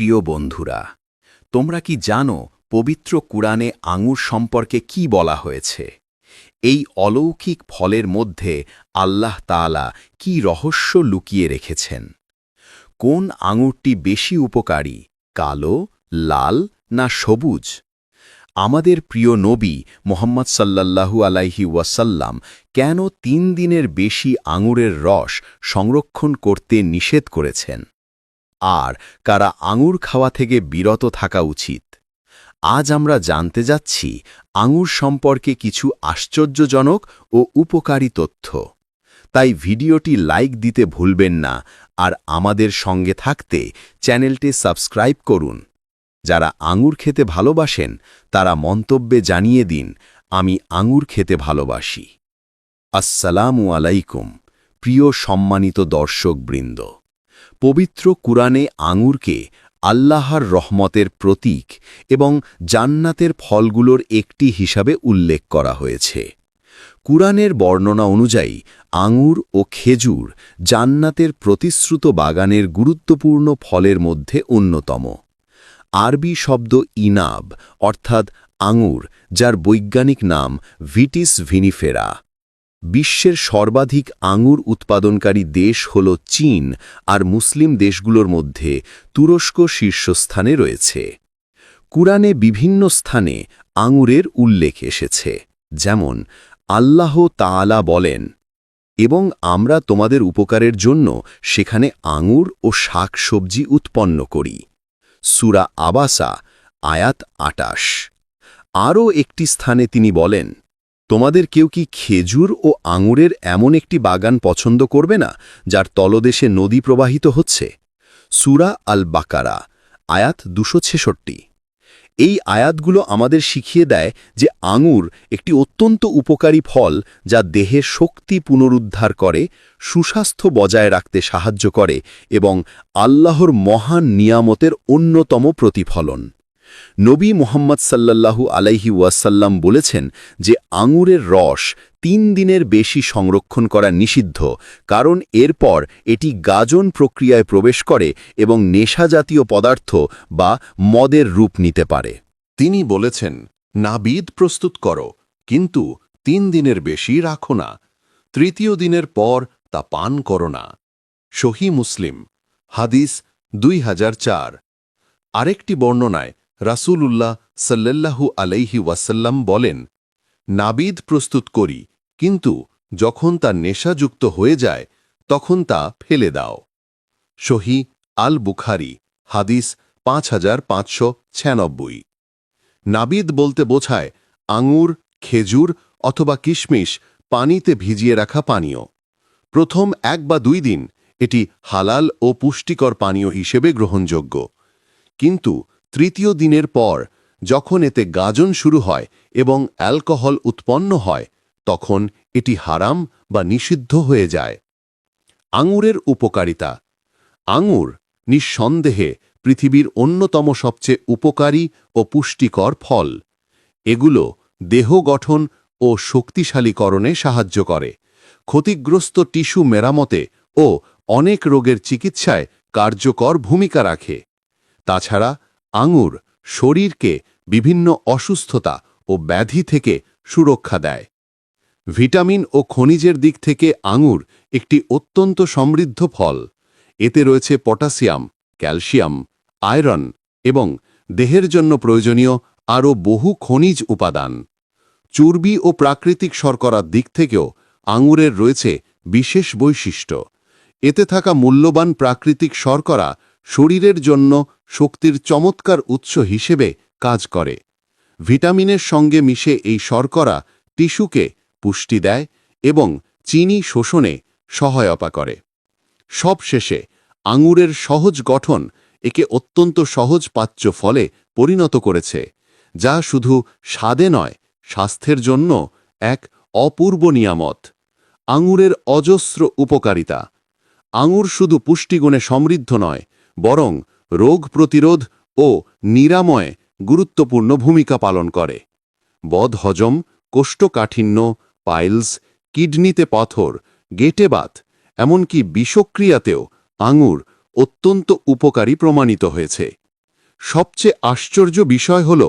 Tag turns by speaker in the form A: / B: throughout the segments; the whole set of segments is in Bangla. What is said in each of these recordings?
A: প্রিয় বন্ধুরা, তোমরা কি জানো পবিত্র কুরআনে আঙুর সম্পর্কে কি বলা হয়েছে? এই অলৌকিক ফলের মধ্যে আল্লাহ তাআলা কি রহস্য লুকিয়ে রেখেছেন? কোন আঙুরটি বেশি উপকারী, কালো, লাল না সবুজ? আমাদের প্রিয় নবী মোহাম্মদ সাল্লাল্লাহু আলাইহি ওয়াসাল্লাম কেন তিন দিনের বেশি আঙুরের রস সংরক্ষণ করতে নিষেধ করেছেন? আর কারা আঙুর খাওয়া থেকে বিরত থাকা উচিত। আজ আমরা জানতে যাচ্ছি আঙুর সম্পর্কে কিছু আশ্চর্যজনক ও উপকারী তথ্য। তাই ভিডিওটি লাইক দিতে ভুলবেন না আর আমাদের সঙ্গে থাকতে চ্যানেলটি সাবস্ক্রাইব করুন। যারা আঙুর খেতে ভালোবাসেন, তারা মন্তব্যে জানিয়ে দিন, আমি আঙুর খেতে ভালোবাসি। আসসালামু আলাইকুম, প্রিয় সম্মানিত দর্শকবৃন্দ। পবিত্র কুরআনে আঙুরকে আল্লাহর রহমতের প্রতীক এবং জান্নাতের ফলগুলোর একটি হিসাবে উল্লেখ করা হয়েছে। কুরআনের বর্ণনা অনুযায়ী, আঙুর ও খেজুর জান্নাতের প্রতিশ্রুত বাগানের গুরুত্বপূর্ণ ফলের মধ্যে অন্যতম। আরবি শব্দ ইনাব অর্থাৎ আঙুর, যার বৈজ্ঞানিক নাম ভিটিস ভিনিফেরা। বিশ্বের সর্বাধিক আঙুর উৎপাদনকারী দেশ হল চীন আর মুসলিম দেশগুলোর মধ্যে তুরস্ক শীর্ষস্থানে রয়েছে। কুরআনে বিভিন্ন স্থানে আঙুরের উল্লেখ এসেছে, যেমন, আল্লাহ তাআলা বলেন, এবং আমরা তোমাদের উপকারের জন্য সেখানে আঙুর ও শাক সবজি উৎপন্ন করি। সুরা আবাসা, আয়াত আটাশ। আরও একটি স্থানে তিনি বলেন তোমাদের কেউ কি খেজুর ও আঙুরের এমন একটি বাগান পছন্দ করবে না, যার তলদেশে নদী প্রবাহিত হচ্ছে? সুরা আল বাকারা আয়াত দুশো ছেষট্টি। এই আয়াতগুলো আমাদের শিখিয়ে দেয় যে আঙুর একটি অত্যন্ত উপকারী ফল যা দেহে শক্তি পুনরুদ্ধার করে, সুস্বাস্থ্য বজায় রাখতে সাহায্য করে এবং আল্লাহর মহান নিয়ামতের অন্যতম প্রতিফলন। নবী মোহাম্মদ সাল্লাল্লাহু আলাইহি ওয়াসাল্লাম বলেছেন যে আঙুরের রস তিন দিনের বেশি সংরক্ষণ করা নিষিদ্ধ, কারণ এরপর এটি গাজন প্রক্রিয়ায় প্রবেশ করে এবং নেশাজাতীয় পদার্থ বা মদের রূপ নিতে পারে।
B: তিনি বলেছেন, নাবিদ প্রস্তুত করো, কিন্তু তিন দিনের বেশি রাখো না। তৃতীয় দিনের পর তা পান করো না। সহি মুসলিম, হাদিস দুই হাজার চার। আরেকটি বর্ণনায় রাসূলুল্লাহ সাল্লাল্লাহু আলাইহি ওয়াসাল্লাম বলেন, নাবিদ প্রস্তুত করি, কিন্তু যখন তা নেশাযুক্ত হয়ে যায়, তখন তা ফেলে দাও। সহি আল বুখারি হাদিস পাঁচ হাজার পাঁচশো ছিয়ানব্বই। নাবিদ বলতে বোঝায়, আঙুর, খেজুর অথবা কিশমিশ পানিতে ভিজিয়ে রাখা পানীয়। প্রথম এক বা দুই দিন এটি হালাল ও পুষ্টিকর পানীয় হিসেবে গ্রহণযোগ্য। কিন্তু তৃতীয় দিনের পর, যখন এতে গাজন শুরু হয় এবং অ্যালকোহল উৎপন্ন হয়, তখন এটি হারাম বা নিষিদ্ধ হয়ে যায়। আঙুরের উপকারিতা। আঙুর নিঃসন্দেহে পৃথিবীর অন্যতম সবচেয়ে উপকারী ও পুষ্টিকর ফল। এগুলো দেহ গঠন ও শক্তিশালীকরণে সাহায্য করে। ক্ষতিগ্রস্ত টিস্যু মেরামতে ও অনেক রোগের চিকিৎসায় কার্যকর ভূমিকা রাখে। তাছাড়া আঙুর শরীরকে বিভিন্ন অসুস্থতা ও ব্যাধি থেকে সুরক্ষা দেয়। ভিটামিন ও খনিজের দিক থেকে আঙুর একটি অত্যন্ত সমৃদ্ধ ফল। এতে রয়েছে পটাশিয়াম, ক্যালসিয়াম, আয়রন এবং দেহের জন্য প্রয়োজনীয় আরও বহু খনিজ উপাদান। চর্বি ও প্রাকৃতিক শর্করার দিক থেকেও আঙুরের রয়েছে বিশেষ বৈশিষ্ট্য। এতে থাকা মূল্যবান প্রাকৃতিক শর্করা শরীরের জন্য শক্তির চমৎকার উৎস হিসেবে কাজ করে। ভিটামিনের সঙ্গে মিশে এই শর্করা টিস্যুকে পুষ্টি দেয় এবং চিনি শোষণে সহায়তা করে। সবশেষে, আঙুরের সহজ গঠন একে অত্যন্ত সহজ পাচ্য ফলে পরিণত করেছে, যা শুধু স্বাদে নয়, স্বাস্থ্যের জন্য এক অপূর্ব নিয়ামত। আঙুরের অজস্র উপকারিতা। আঙুর শুধু পুষ্টিগুণে সমৃদ্ধ নয়, বরং রোগ প্রতিরোধ ও নিরাময়ে গুরুত্বপূর্ণ ভূমিকা পালন করে। বদহজম, কোষ্ঠকাঠিন্য, পাইলস, কিডনিতে পাথর গেটেবাত এমনকি বিষক্রিয়াতেও আঙুর অত্যন্ত উপকারী প্রমাণিত হয়েছে। সবচেয়ে আশ্চর্য বিষয় হল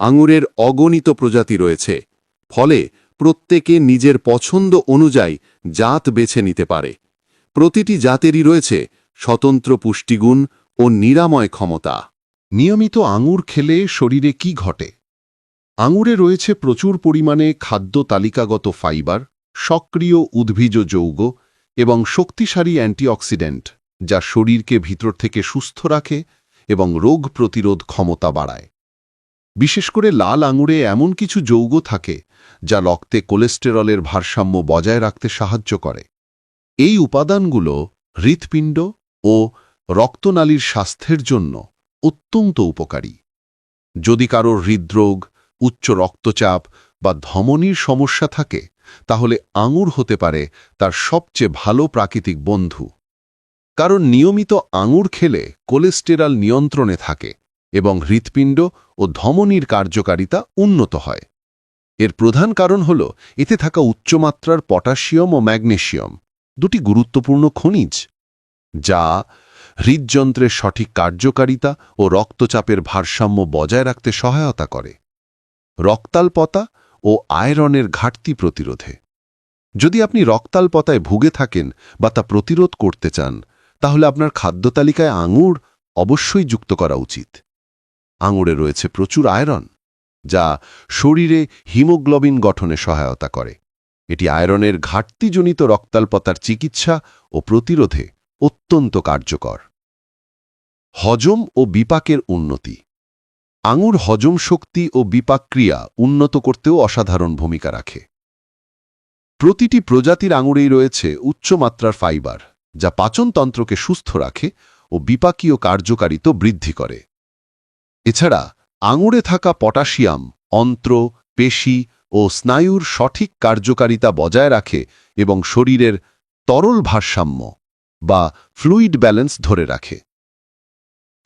B: আঙুরের অগণিত প্রজাতি রয়েছে, ফলে প্রত্যেকে নিজের পছন্দ অনুযায়ী জাত বেছে নিতে পারে। প্রতিটি জাতেরই রয়েছে স্বতন্ত্র পুষ্টিগুণ ও নিরাময় ক্ষমতা। নিয়মিত আঙুর খেলে শরীরে কি ঘটে? আঙুরে রয়েছে প্রচুর পরিমাণে খাদ্য তালিকাগত ফাইবার, সক্রিয় উদ্ভিজ যৌগ এবং শক্তিশালী অ্যান্টিঅক্সিডেন্ট, যা শরীরকে ভিতর থেকে সুস্থ রাখে এবং রোগ প্রতিরোধ ক্ষমতা বাড়ায়। বিশেষ করে লাল আঙুরে এমন কিছু যৌগ থাকে, যা রক্তে কোলেস্টেরলের ভারসাম্য বজায় রাখতে সাহায্য করে। এই উপাদানগুলো হৃৎপিণ্ড ও রক্তনালীর স্বাস্থ্যের জন্য অত্যন্ত উপকারী। যদি কারোর হৃদরোগ, উচ্চ রক্তচাপ বা ধমনির সমস্যা থাকে, তাহলে আঙুর হতে পারে তার সবচেয়ে ভালো প্রাকৃতিক বন্ধু। কারণ নিয়মিত আঙুর খেলে কোলেস্টেরল নিয়ন্ত্রণে থাকে এবং হৃৎপিণ্ড ও ধমনির কার্যকারিতা উন্নত হয়। এর প্রধান কারণ হল এতে থাকা উচ্চমাত্রার পটাশিয়াম ও ম্যাগনেশিয়াম, দুটি গুরুত্বপূর্ণ খনিজ, যা হৃদযন্ত্রের সঠিক কার্যকারিতা ও রক্তচাপের ভারসাম্য বজায় রাখতে সহায়তা করে। রক্তাল্পতা ও আয়রনের ঘাটতি প্রতিরোধে। যদি আপনি রক্তাল্পতায় ভুগে থাকেন বা তা প্রতিরোধ করতে চান, তাহলে আপনার খাদ্য তালিকায় আঙুর অবশ্যই যুক্ত করা উচিত। আঙুরে রয়েছে প্রচুর আয়রন, যা শরীরে হিমোগ্লোবিন গঠনে সহায়তা করে। এটি আয়রনের ঘাটতিজনিত রক্তাল্পতার চিকিৎসা ও প্রতিরোধে অত্যন্ত কার্যকর। হজম ও বিপাকের উন্নতি। আঙুর হজম শক্তি ও বিপাকক্রিয়া উন্নত করতেও অসাধারণ ভূমিকা রাখে। প্রতিটি প্রজাতির আঙুরেই রয়েছে উচ্চমাত্রার ফাইবার, যা পাচনতন্ত্রকে সুস্থ রাখে ও বিপাকীয় কার্যকারিতা বৃদ্ধি করে। এছাড়া, আঙুরে থাকা পটাশিয়াম, অন্ত্র, পেশি ও স্নায়ুর সঠিক কার্যকারিতা বজায় রাখে এবং শরীরের তরল ভারসাম্য বা ফ্লুইড ব্যালেন্স ধরে রাখে।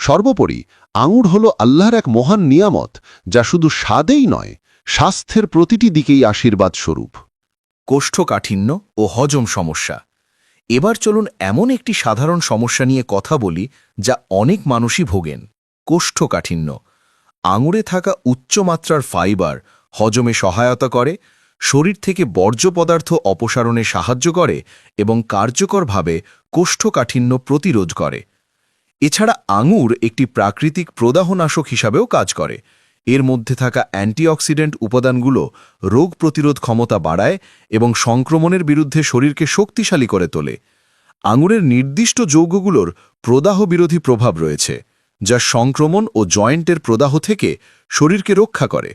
B: সর্বোপরি, আঙুর হল আল্লাহর এক মহান নিয়ামত, যা শুধু স্বাদেই নয়, স্বাস্থ্যের প্রতিটি দিকেই আশীর্বাদ স্বরূপ।
A: কোষ্ঠকাঠিন্য ও হজম সমস্যা। এবার চলুন এমন একটি সাধারণ সমস্যা নিয়ে কথা বলি, যা অনেক মানুষই ভোগেন। কোষ্ঠকাঠিন্য। আঙুরে থাকা উচ্চমাত্রার ফাইবার হজমে সহায়তা করে শরীর থেকে বর্জ্য পদার্থ অপসারণে সাহায্য করে এবং কার্যকরভাবে কোষ্ঠকাঠিন্য প্রতিরোধ করে। এছাড়া আঙুর একটি প্রাকৃতিক প্রদাহনাশক হিসাবেও কাজ করে। এর মধ্যে থাকা অ্যান্টিঅক্সিডেন্ট উপাদানগুলো রোগ প্রতিরোধ ক্ষমতা বাড়ায় এবং সংক্রমণের বিরুদ্ধে শরীরকে শক্তিশালী করে তোলে। আঙুরের নির্দিষ্ট যৌগগুলোর প্রদাহ বিরোধী প্রভাব রয়েছে, যা সংক্রমণ ও জয়েন্টের প্রদাহ থেকে শরীরকে রক্ষা করে।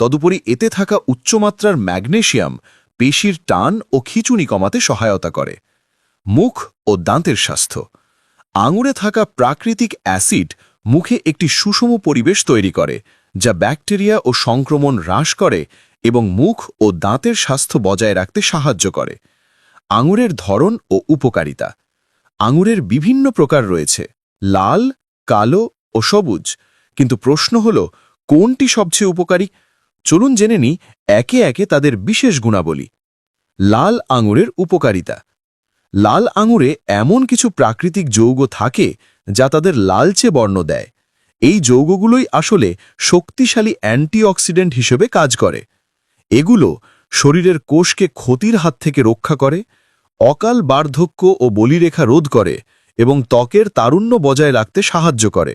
A: তদুপরি এতে থাকা উচ্চমাত্রার ম্যাগনেশিয়াম পেশির টান ও খিচুনি কমাতে সহায়তা করে। মুখ ও দাঁতের স্বাস্থ্য। আঙুরে থাকা প্রাকৃতিক অ্যাসিড মুখে একটি সুষম পরিবেশ তৈরি করে, যা ব্যাকটেরিয়া ও সংক্রমণ হ্রাস করে এবং মুখ ও দাঁতের স্বাস্থ্য বজায় রাখতে সাহায্য করে। আঙুরের ধরন ও উপকারিতা। আঙুরের বিভিন্ন প্রকার রয়েছে, লাল, কালো ও সবুজ। কিন্তু প্রশ্ন হল, কোনটি সবচেয়ে উপকারী? চলুন জেনে নিই একে একে তাদের বিশেষ গুণাবলী। লাল আঙুরের উপকারিতা। লাল আঙুরে এমন কিছু প্রাকৃতিক যৌগ থাকে যা তাদের লালচে বর্ণ দেয়। এই যৌগগুলোই আসলে শক্তিশালী অ্যান্টিঅক্সিডেন্ট হিসেবে কাজ করে। এগুলো শরীরের কোষকে ক্ষতির হাত থেকে রক্ষা করে, অকাল বার্ধক্য ও বলিরেখা রোধ করে এবং ত্বকের তারুণ্য বজায় রাখতে সাহায্য করে।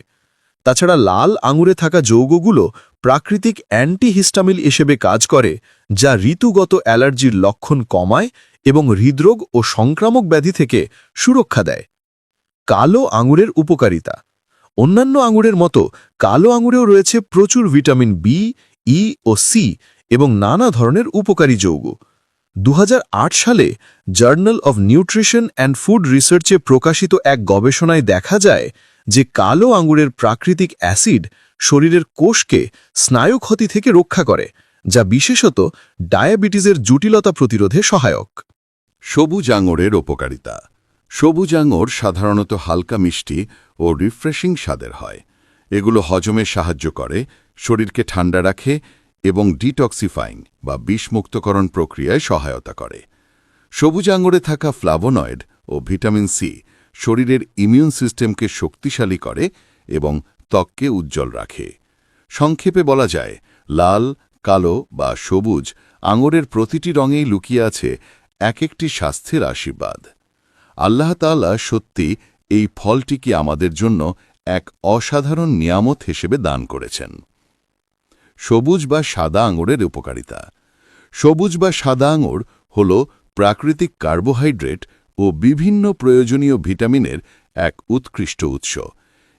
A: তাছাড়া লাল আঙুরে থাকা যৌগগুলো প্রাকৃতিক অ্যান্টিহিস্টামিল হিসেবে কাজ করে, যা ঋতুগত অ্যালার্জির লক্ষণ কমায় এবং হৃদরোগ ও সংক্রামক ব্যাধি থেকে সুরক্ষা দেয়। কালো আঙুরের উপকারিতা। অন্যান্য আঙুরের মতো কালো আঙুরেও রয়েছে প্রচুর ভিটামিন বি ই ও সি এবং নানা ধরনের উপকারী যৌগ। দু হাজার আট সালে journal of nutrition and food রিসার্চে প্রকাশিত এক গবেষণায় দেখা যায় যে কালো আঙুরের প্রাকৃতিক অ্যাসিড শরীরের কোষকে স্নায়ু ক্ষতি থেকে রক্ষা করে, যা বিশেষত ডায়াবেটিসের জটিলতা প্রতিরোধে সহায়ক।
B: সবুজ আঙুরের উপকারিতা। সবুজ আঙুর সাধারণত হালকা মিষ্টি ও রিফ্রেশিং স্বাদের হয়। এগুলো হজমে সাহায্য করে, শরীরকে ঠান্ডা রাখে এবং ডিটক্সিফাইং বা বিষমুক্তকরণ প্রক্রিয়ায় সহায়তা করে। সবুজ আঙুরে থাকা ফ্লাভোনয়েড ও ভিটামিন সি শরীরের ইমিউন সিস্টেমকে শক্তিশালী করে এবং ত্বককে উজ্জ্বল রাখে। সংক্ষেপে বলা যায়, লাল, কালো বা সবুজ আঙুরের প্রতিটি রঙেই লুকিয়ে আছে এক একটি স্বাস্থ্যের আশীর্বাদ। আল্লাহ তাআলা সত্যি এই ফলটিকে আমাদের জন্য এক অসাধারণ নিয়ামত হিসেবে দান করেছেন। সবুজ বা সাদা আঙুরের উপকারিতা। সবুজ বা সাদা আঙুর হল প্রাকৃতিক কার্বোহাইড্রেট ও বিভিন্ন প্রয়োজনীয় ভিটামিনের এক উৎকৃষ্ট উৎস।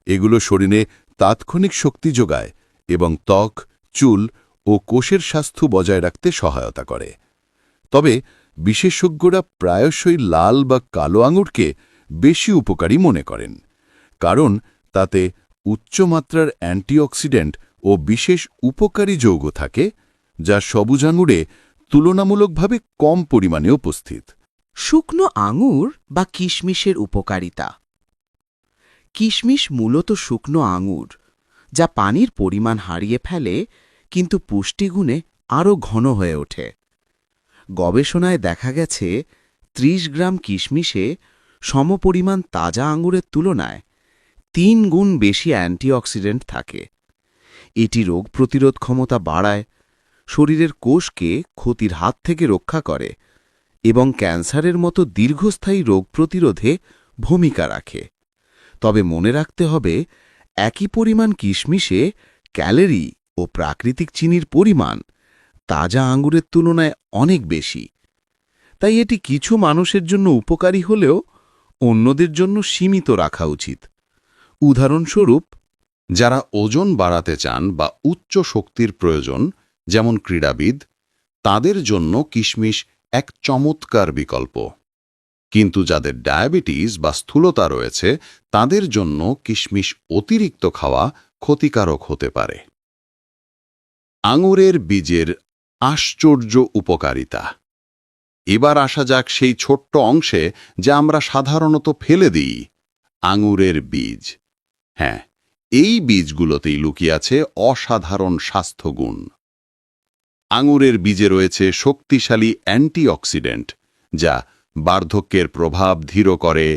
B: এগুলো শরীরে তাৎক্ষণিক শক্তি যোগায় এবং ত্বক, চুল ও কোষের স্বাস্থ্য বজায় রাখতে সহায়তা করে। তবে বিশেষজ্ঞরা প্রায়শই লাল বা কালো আঙুরকে বেশি উপকারী মনে করেন, কারণ তাতে উচ্চমাত্রার অ্যান্টিঅক্সিডেন্ট ও বিশেষ উপকারী যৌগ থাকে, যা সবুজ আঙুরে তুলনামূলকভাবে কম পরিমাণে উপস্থিত।
C: শুকনো আঙুর বা কিশমিশের উপকারিতা। কিশমিশ মূলত শুকনো আঙুর, যা পানির পরিমাণ হারিয়ে ফেলে, কিন্তু পুষ্টিগুণে আরও ঘন হয়ে ওঠে। গবেষণায় দেখা গেছে ৩০ গ্রাম কিশমিশে সমপরিমাণ তাজা আঙুরের তুলনায় তিন গুণ বেশি অ্যান্টিঅক্সিডেন্ট থাকে। এটি রোগ প্রতিরোধ ক্ষমতা বাড়ায়, শরীরের কোষকে ক্ষতির হাত থেকে রক্ষা করে। এবং ক্যান্সারের মতো দীর্ঘস্থায়ী রোগ প্রতিরোধে ভূমিকা রাখে। তবে মনে রাখতে হবে, একই পরিমাণ কিশমিশে ক্যালোরি ও প্রাকৃতিক চিনির পরিমাণ তাজা আঙ্গুরের তুলনায় অনেক বেশি। তাই এটি কিছু মানুষের জন্য উপকারী হলেও অন্যদের জন্য সীমিত রাখা উচিত। উদাহরণস্বরূপ,
B: যারা ওজন বাড়াতে চান বা উচ্চ শক্তির প্রয়োজন, যেমন ক্রীড়াবিদ, তাদের জন্য কিশমিশ এক চমৎকার বিকল্প। কিন্তু যাদের ডায়াবেটিস বা স্থূলতা রয়েছে, তাদের জন্য কিশমিশ অতিরিক্ত খাওয়া ক্ষতিকারক হতে পারে। আঙুরের বীজের আশ্চর্য উপকারিতা। এবার আসা যাক সেই ছোট্ট অংশে যা আমরা সাধারণত ফেলে দিই, আঙুরের বীজ। হ্যাঁ এই বীজগুলোতেই লুকিয়ে আছে অসাধারণ স্বাস্থ্যগুণ। আঙুরের বীজে রয়েছে শক্তিশালী অ্যান্টিঅক্সিডেন্ট, যা বার্ধক্যের প্রভাব ধীর করে,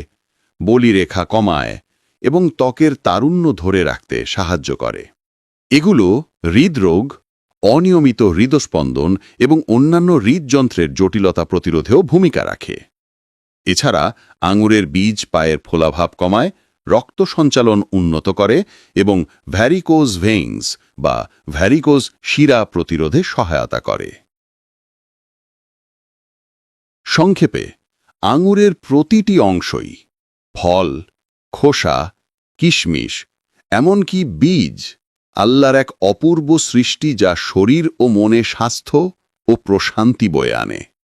B: বলিরেখা কমায় এবং ত্বকের তারুণ্য ধরে রাখতে সাহায্য করে। এগুলো হৃদরোগ, অনিয়মিত হৃদস্পন্দন এবং অন্যান্য হৃদযন্ত্রের জটিলতা প্রতিরোধেও ভূমিকা রাখে। এছাড়া আঙুরের বীজ পায়ের ফোলাভাব কমায় রক্ত সঞ্চালন উন্নত করে এবং ভ্যারিকোজ ভেইনস বা ভ্যারিকোজ শিরা প্রতিরোধে সহায়তা করে। সংক্ষেপে, আঙুরের প্রতিটি অংশই ফল, খোসা, কিশমিশ, এমনকি বীজ আল্লাহর এক অপূর্ব সৃষ্টি যা শরীর ও মনে স্বাস্থ্য ও প্রশান্তি বয়ে আনে।